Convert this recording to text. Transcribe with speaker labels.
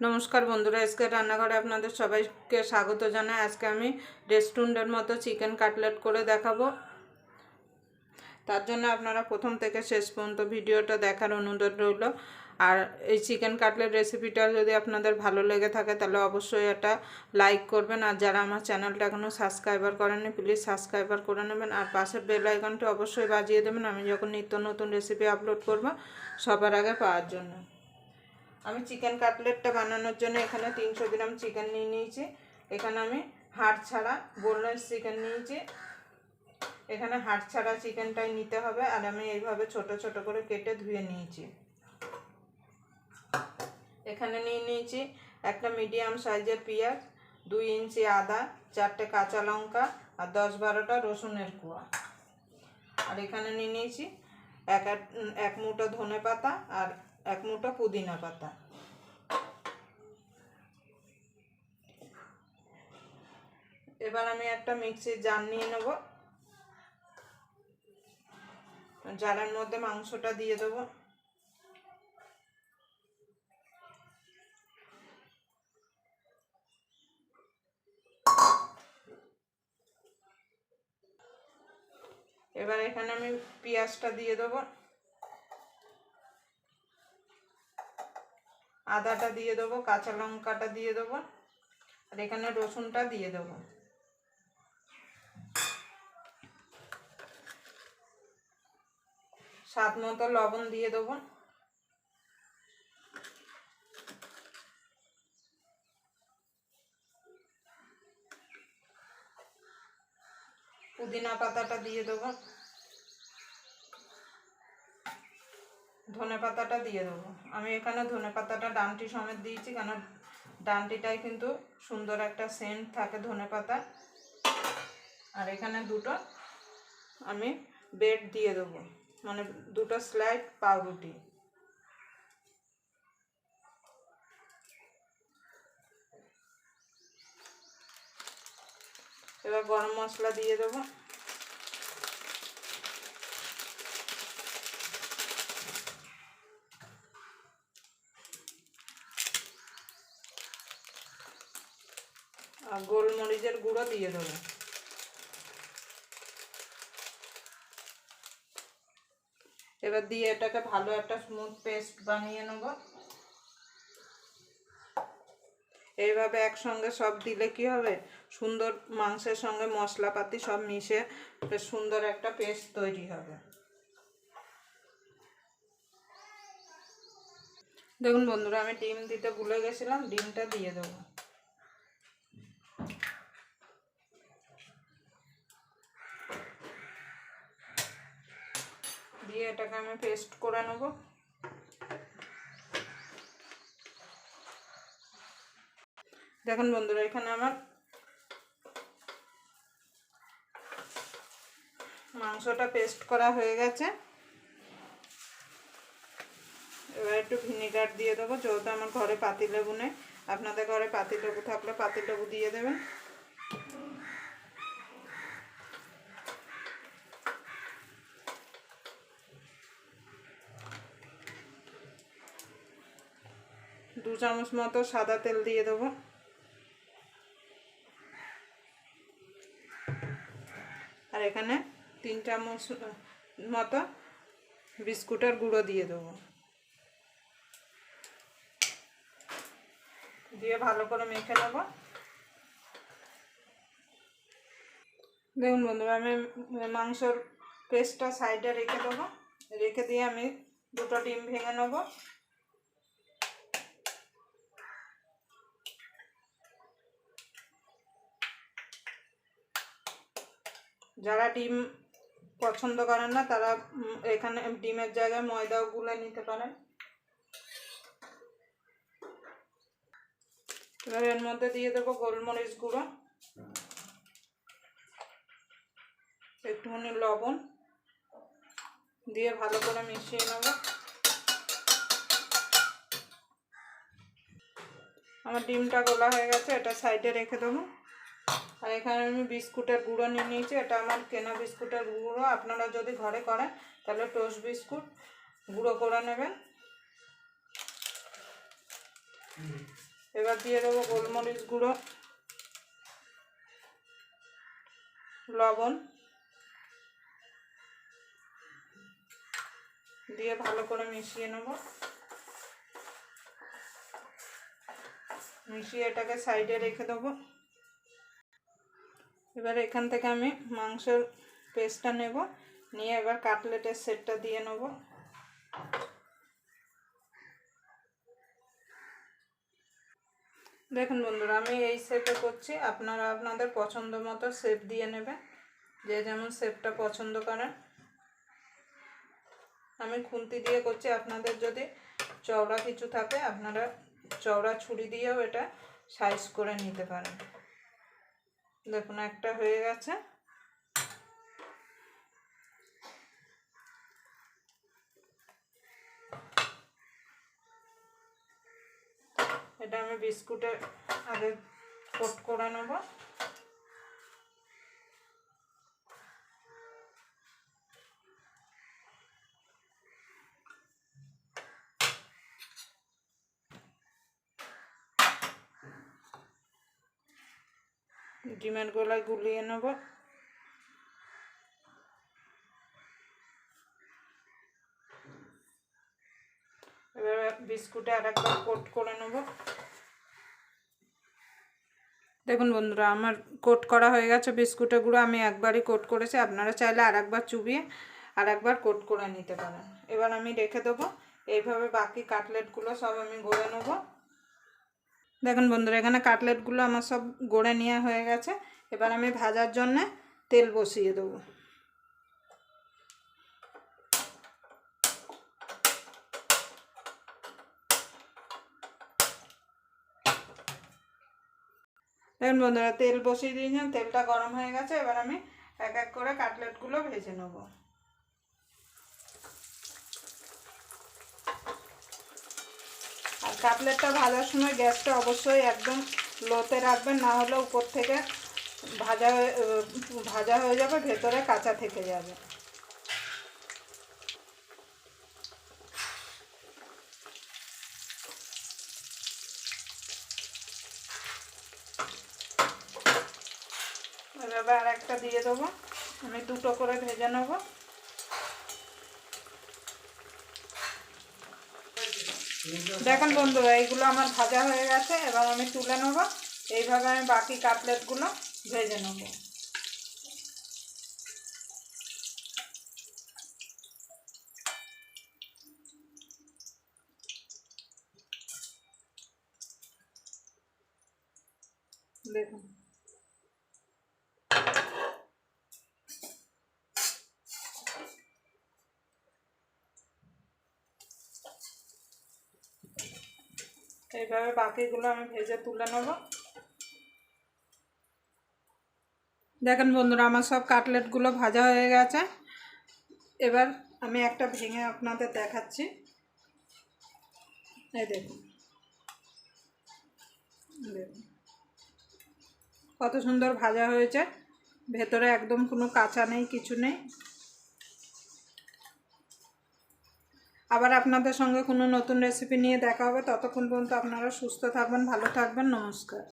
Speaker 1: নমস্কার বন্ধুরা, আজকে রান্নাঘরে আপনাদের সবাইকে স্বাগত জানাই। আজকে আমি রেস্টুরেন্টের মতো চিকেন কাটলেট করে দেখাবো। তার জন্য আপনারা প্রথম থেকে শেষ পর্যন্ত ভিডিওটা দেখার অনুরোধ রইল। আর এই চিকেন কাটলেট রেসিপিটা যদি আপনাদের ভালো লেগে থাকে, তাহলে অবশ্যই এটা লাইক করবেন। আর যারা আমার চ্যানেলটা এখনও সাবস্ক্রাইবার করেননি, প্লিজ সাবস্ক্রাইবার করে নেবেন। আর পাশের বেল আইকনটা অবশ্যই বাজিয়ে দেবেন। আমি যখন নিত্য নতুন রেসিপি আপলোড করব, সবার আগে পাওয়ার জন্য। আমি চিকেন কাটলেটটা বানানোর জন্য এখানে তিনশো গ্রাম চিকেন নিয়ে নিয়েছি। এখানে আমি হাড় ছাড়া বোনলেস চিকেন নিয়েছি। এখানে হাড় ছাড়া চিকেনটাই নিতে হবে আর আমি এইভাবে ছোট ছোট করে কেটে ধুয়ে নিয়েছি। এখানে নিয়ে নিয়েছি একটা মিডিয়াম সাইজের পেঁয়াজ, দুই ইঞ্চি আদা, চারটে কাঁচা লঙ্কা আর দশ বারোটা রসুনের কুয়া। আর এখানে নিয়ে নিয়েছি এক এক- এক মুঠো ধনে পাতা আর এক মুঠো পুদিনা পাতা। এবার আমি একটা মিক্সির জার নিয়ে নেব। জারের মধ্যে মাংসটা দিয়ে দেবো। এবার এখানে আমি পেঁয়াজটা দিয়ে দেবো। আদাটা দিয়ে দেবো, কাঁচা লঙ্কাটা দিয়ে দেবো, আর এখানে রসুনটা দিয়ে দেবো। স্বাদ মতো লবণ দিয়ে দেবো। পুদিনা পাতাটা দিয়ে দেবো। ধনে পাতাটা দিয়ে দেবো। আমি এখানে ধনে পাতাটা ডানটি সমেত দিয়েছি, কেন ডানটিটাই কিন্তু সুন্দর একটা সেন্ট থাকে ধনে পাতা। আর এখানে দুটো আমি বেড দিয়ে দেবো মানে দুটো স্লাইড পাউরুটি। এবার গরম মশলা দিয়ে দেবো। গোলমরিচের গুঁড়ো দিয়ে দেবো। এবার দিয়ে এটাকে ভালো একটা স্মুথ পেস্ট বানিয়ে নেব। এইভাবে একসঙ্গে সব দিলে কি হবে? সুন্দর মাংসের সঙ্গে মশলাপাতি সব মিশে সুন্দর একটা পেস্ট তৈরি হবে। দেখুন বন্ধুরা, আমি ডিম দিতে ভুলে গেছিলাম, ডিমটা দিয়ে দেবো। দিয়ে এটাকে আমি পেস্ট করে নেব। দেখুন বন্ধুরা, এখানে আমার মাংসটা পেস্ট করা হয়ে গেছে। এবার একটু ভিনেগার দিয়ে দেবো, যেহেতু আমার ঘরে পাতিলেবু নেই। আপনাদের ঘরে পাতিলেবু থাকলে পাতিলেবু দিয়ে দেবেন। দু চামচ মতো সাদা তেল দিয়ে দেবো। আর এখানে তিন চামচ মতো বিস্কুটের গুঁড়ো দিয়ে দেবো। দিয়ে ভালো করে মেখে নেব। দেখুন বন্ধুরা, আমি মাংসর পেস্টটা সাইডে রেখে দেবো। রেখে দিয়ে আমি দুটো ডিম ভেঙে নেব। যারা ডিম পছন্দ করেন না, তারা এখানে ডিমের জায়গায় ময়দাও গুলে নিতে পারেন। এবার এর মধ্যে দিয়ে দেবো গোলমরিচ গুঁড়ো, একটুখানি লবণ দিয়ে ভালো করে মিশিয়ে নেব। আমার ডিমটা গোলা হয়ে গেছে, এটা সাইডে রেখে দেবো। আর এখানে আমি বিস্কুটের গুঁড়ো নিয়ে নিয়েছি। এটা আমার কেনা বিস্কুটের গুঁড়ো। আপনারা যদি ঘরে করেন, তাহলে টোস্ট বিস্কুট গুঁড়ো করে নেবেন। এবার দিয়ে দেবো গোলমরিচ গুঁড়ো, লবণ। দিয়ে ভালো করে মিশিয়ে নেব। মিশিয়ে এটাকে সাইডে রেখে দেবো। এবার এখান থেকে আমি মাংসের পেস্টটা নেব। নিয়ে এবার কাটলেটের সেটটা দিয়ে নেব। দেখুন বন্ধুরা, আমি এই শেপে করছি। আপনারা আপনাদের পছন্দ মতো শেপ দিয়ে নেবেন। যে যেমন শেপটা পছন্দ করেন। আমি খুন্তি দিয়ে করছি। আপনাদের যদি চওড়া কিছু থাকে, আপনারা চওড়া ছুরি দিয়েও এটা সাইজ করে নিতে পারেন। দেখুন একটা হয়ে গেছে। এটা আমি বিস্কুটে আগে কোট করে নেব। ডিমের গোলায় গুলিয়ে নেব। এবার বিস্কুটে আর একবার কোট করে নেব। দেখুন বন্ধুরা, আমার কোট করা হয়ে গেছে বিস্কুটের গুঁড়ো, আমি একবারই কোট করেছি। আপনারা চাইলে আর একবার চুবিয়ে আর একবার কোট করে নিতে পারেন। এবার আমি রেখে দেবো। এইভাবে বাকি কাটলেটগুলো সব আমি গড়ে নেব। দেখুন বন্ধুরা, এখানে কাটলেটগুলো আমার সব গড়ে নেওয়া হয়ে গেছে। এবার আমি ভাজার জন্যে তেল বসিয়ে দেবো। দেখুন বন্ধুরা, তেল বসিয়ে দিয়েছেন তেলটা গরম হয়ে গেছে। এবার আমি এক এক করে কাটলেটগুলো ভেজে নেব। কাটলেটটা ভাজার সময় গ্যাসটা অবশ্যই একদম লোতে রাখবেন, না হলে উপর থেকে ভাজা ভাজা হয়ে যাবে, ভেতরে কাঁচা থেকে যাবে। আর একটা দিয়ে দেবো। আমি দুটো করে ভেজে নেব। দেখুন বন্ধুরা এইগুলো আমার ভাজা হয়ে গেছে, এবার আমি তুলে নেব। এইভাবে আমি বাকি কাটলেটগুলো ভেজে নেব। দেখুন। এইভাবে বাকিগুলো আমি ভেজে তুলে নেব। দেখেন বন্ধুরা, আমার সব কাটলেটগুলো ভাজা হয়ে গেছে। এবার আমি একটা ভেঙে আপনাদের দেখাচ্ছি। এই দেখুন। কত সুন্দর ভাজা হয়েছে। ভেতরে একদম কোনো কাঁচা নেই, কিছু নেই। আবার আপনাদের সঙ্গে কোনো নতুন রেসিপি নিয়ে দেখা হবে। ততক্ষণ পর্যন্ত আপনারা সুস্থ থাকবেন, ভালো থাকবেন। নমস্কার।